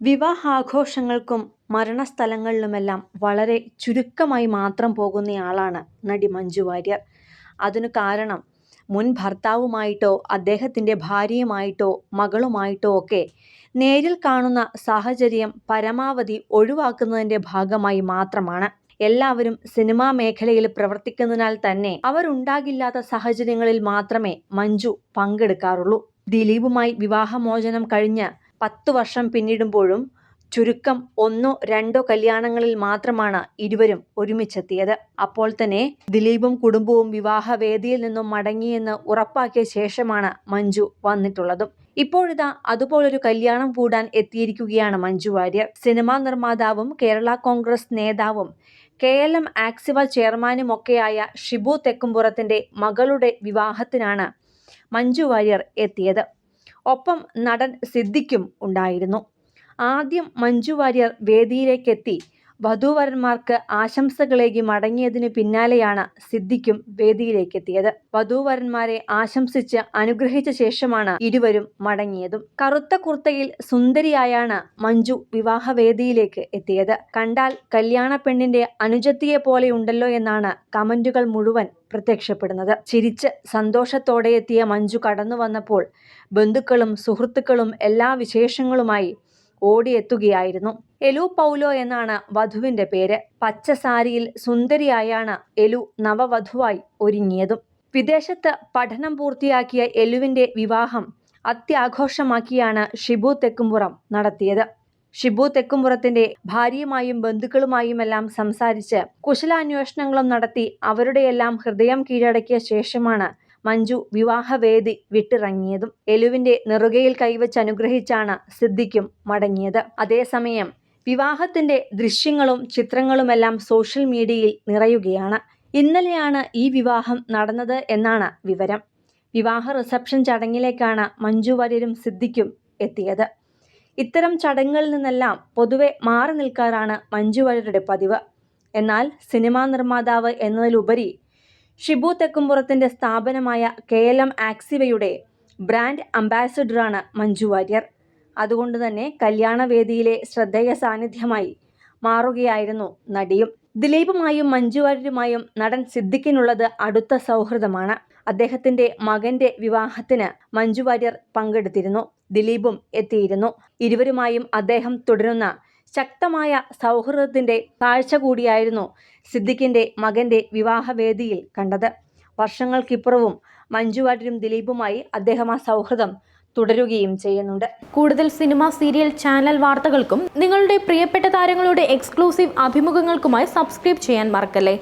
വിവാഹാഘോഷങ്ങൾക്കും മരണസ്ഥലങ്ങളിലുമെല്ലാം വളരെ ചുരുക്കമായി മാത്രം പോകുന്നയാളാണ് നടി മഞ്ജു വാര്യർ. അതിനു കാരണം മുൻ ഭർത്താവുമായിട്ടോ അദ്ദേഹത്തിന്റെ ഭാര്യയുമായിട്ടോ മകളുമായിട്ടോ ഒക്കെ നേരിൽ കാണുന്ന സാഹചര്യം പരമാവധി ഒഴിവാക്കുന്നതിന്റെ ഭാഗമായി മാത്രമാണ്. എല്ലാവരും സിനിമാ മേഖലയിൽ പ്രവർത്തിക്കുന്നതിനാൽ തന്നെ അവരുണ്ടാകില്ലാത്ത സാഹചര്യങ്ങളിൽ മാത്രമേ മഞ്ജു പങ്കെടുക്കാറുള്ളൂ. ദിലീപുമായി വിവാഹമോചനം കഴിഞ്ഞ് പത്തു വർഷം പിന്നിടുമ്പോഴും ചുരുക്കം ഒന്നോ രണ്ടോ കല്യാണങ്ങളിൽ മാത്രമാണ് ഇരുവരും ഒരുമിച്ചെത്തിയത്. അപ്പോൾ തന്നെ ദിലീപും കുടുംബവും വിവാഹവേദിയിൽ നിന്നും മടങ്ങിയെന്ന് ഉറപ്പാക്കിയ ശേഷമാണ് മഞ്ജു വന്നിട്ടുള്ളതും. ഇപ്പോഴിതാ അതുപോലൊരു കല്യാണം കൂടാൻ എത്തിയിരിക്കുകയാണ് മഞ്ജു വാര്യർ. സിനിമാ നിർമ്മാതാവും കേരള കോൺഗ്രസ് നേതാവും കെ എൽ എം ആക്സിവ ചെയർമാനുമൊക്കെയായ ഷിബു തെക്കുംപുറത്തിന്റെ മകളുടെ വിവാഹത്തിനാണ് മഞ്ജു വാര്യർ എത്തിയത്. ഒപ്പം നടൻ സിദ്ദിഖും ഉണ്ടായിരുന്നു. ആദ്യം മഞ്ജു വാര്യർ വേദിയിലേക്കെത്തി വധൂവരന്മാർക്ക് ആശംസകളേകി മടങ്ങിയതിനു പിന്നാലെയാണ് സിദ്ദിഖും വേദിയിലേക്കെത്തിയത്. വധൂവരന്മാരെ ആശംസിച്ച് അനുഗ്രഹിച്ച ശേഷമാണ് ഇരുവരും മടങ്ങിയതും. കറുത്ത കുർത്തയിൽ സുന്ദരിയായാണ് മഞ്ജു വിവാഹവേദിയിലേക്ക് എത്തിയത്. കണ്ടാൽ കല്യാണ പെണ്ണിന്റെ അനുജത്തിയെ പോലെയുണ്ടല്ലോ എന്നാണ് കമന്റുകൾ മുഴുവൻ പ്രത്യക്ഷപ്പെടുന്നത്. ചിരിച്ച് സന്തോഷത്തോടെ എത്തിയ മഞ്ജു കടന്നു വന്നപ്പോൾ ബന്ധുക്കളും സുഹൃത്തുക്കളും എല്ലാ വിശേഷങ്ങളുമായി ഓടിയെത്തുകയായിരുന്നു. എലു പൗലോ എന്നാണ് വധുവിന്റെ പേര്. പച്ച സാരിയിൽ സുന്ദരിയായാണ് എലു നവവധുവായി ഒരുങ്ങിയതും. വിദേശത്ത് പഠനം പൂർത്തിയാക്കിയ എലുവിന്റെ വിവാഹം അത്യാഘോഷമാക്കിയാണ് ഷിബു തെക്കുംപുറം നടത്തിയത്. ഷിബു തെക്കുംപുറത്തിന്റെ ഭാര്യയുമായും ബന്ധുക്കളുമായുമെല്ലാം സംസാരിച്ച് കുശലാന്വേഷണങ്ങളും നടത്തി അവരുടെയെല്ലാം ഹൃദയം കീഴടക്കിയ ശേഷമാണ് മഞ്ജു വിവാഹവേദി വിട്ടിറങ്ങിയതും എലുവിന്റെ നെറുകയിൽ കൈവച്ച് അനുഗ്രഹിച്ചാണ് സിദ്ധിക്കും മടങ്ങിയത്. അതേസമയം വിവാഹത്തിന്റെ ദൃശ്യങ്ങളും ചിത്രങ്ങളുമെല്ലാം സോഷ്യൽ മീഡിയയിൽ നിറയുകയാണ്. ഇന്നലെയാണ് ഈ വിവാഹം നടന്നത് എന്നാണ് വിവരം. വിവാഹ റിസപ്ഷൻ ചടങ്ങിലേക്കാണ് മഞ്ജു വാര്യരും സിദ്ധിക്കും എത്തിയത്. ഇത്തരം ചടങ്ങുകളിൽ നിന്നെല്ലാം പൊതുവെ മാറി നിൽക്കാറാണ് മഞ്ജു വാര്യരുടെ പതിവ്. എന്നാൽ സിനിമാ നിർമ്മാതാവ് എന്നതിലുപരി ഷിബു തെക്കുംപുറത്തിന്റെ സ്ഥാപനമായ കെ എൽ എം ആക്സിവയുടെ ബ്രാൻഡ് അംബാസിഡറാണ് മഞ്ജു വാര്യർ. അതുകൊണ്ട് തന്നെ കല്യാണവേദിയിലെ ശ്രദ്ധേയ സാന്നിധ്യമായി മാറുകയായിരുന്നു നടിയും. ദിലീപുമായും മഞ്ജു വാര്യരുമായും നടൻ സിദ്ദിഖിനുള്ളത് അടുത്ത സൗഹൃദമാണ്. അദ്ദേഹത്തിന്റെ മകന്റെ വിവാഹത്തിന് മഞ്ജു വാര്യർ പങ്കെടുത്തിരുന്നു. ദിലീപും എത്തിയിരുന്നു. ഇരുവരുമായും അദ്ദേഹം തുടരുന്ന ശക്തമായ സൗഹൃദത്തിന്റെ കാഴ്ച കൂടിയായിരുന്നു സിദ്ദിഖിന്റെ മകന്റെ വിവാഹവേദിയിൽ കണ്ടത്. വർഷങ്ങൾക്കിപ്പുറവും മഞ്ജു വാര്യരും ദിലീപുമായി അദ്ദേഹം ആ സൗഹൃദം തുടരുകയും ചെയ്യുന്നുണ്ട്. കൂടുതൽ സിനിമ സീരിയൽ ചാനൽ വാർത്തകൾക്കും നിങ്ങളുടെ പ്രിയപ്പെട്ട താരങ്ങളുടെ എക്സ്ക്ലൂസീവ് അഭിമുഖങ്ങൾക്കുമായി സബ്സ്ക്രൈബ് ചെയ്യാൻ മറക്കല്ലേ?